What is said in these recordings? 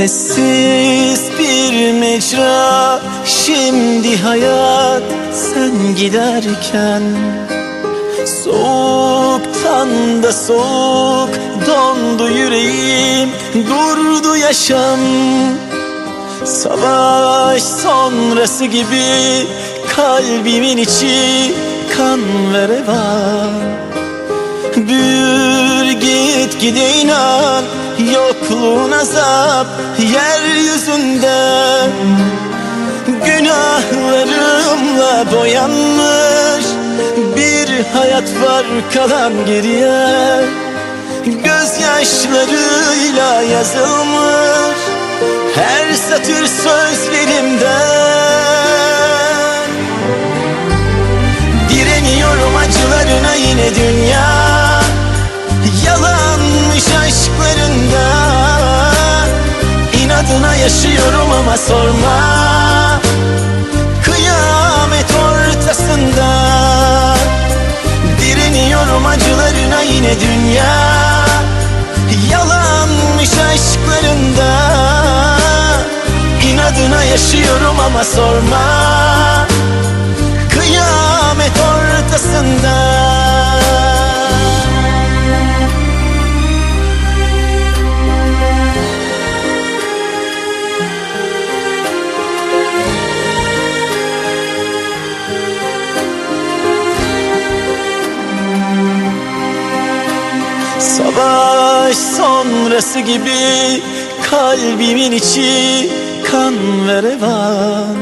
Sessiz bir mecra. Şimdi hayat sen giderken Soğuktan da soğuk Dondu yüreğim Durdu yaşam. Savaş sonrası gibi Kalbimin içi kan ve revan Büyür gide inan Yokluğun azap yeryüzünde. Günahlarımla boyanmış Bir hayat var kalan geriye. Gözyaşlarıyla yazılmış Her satır sözlerimden İnadına yaşıyorum ama sorma. Kıyamet ortasında Direniyorum acılarına yine dünya. Yalanmış aşklarında İnadına yaşıyorum ama sorma. Kıyamet ortasında Savaş sonrası gibi kalbimin içi kan ve revan.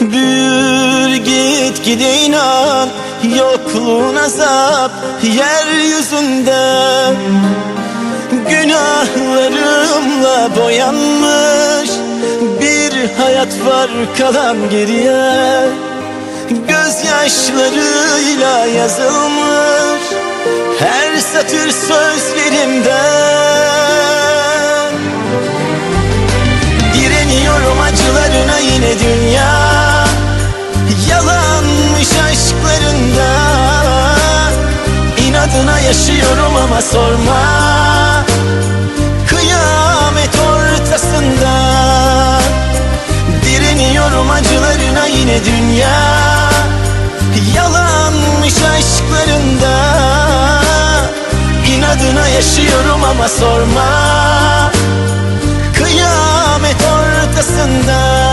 Büyür git gide inan Yokluğun azap yeryüzünde. Günahlarımla boyanmış Bir hayat var kalan geriye. Gözyaşlarıyla yazılmış Her satır sözlerimden. Direniyorum acılarına yine dünya. Yalanmış aşklarında. İnadına yaşıyorum ama sorma Yaşıyorum ama sorma. Kıyamet ortasında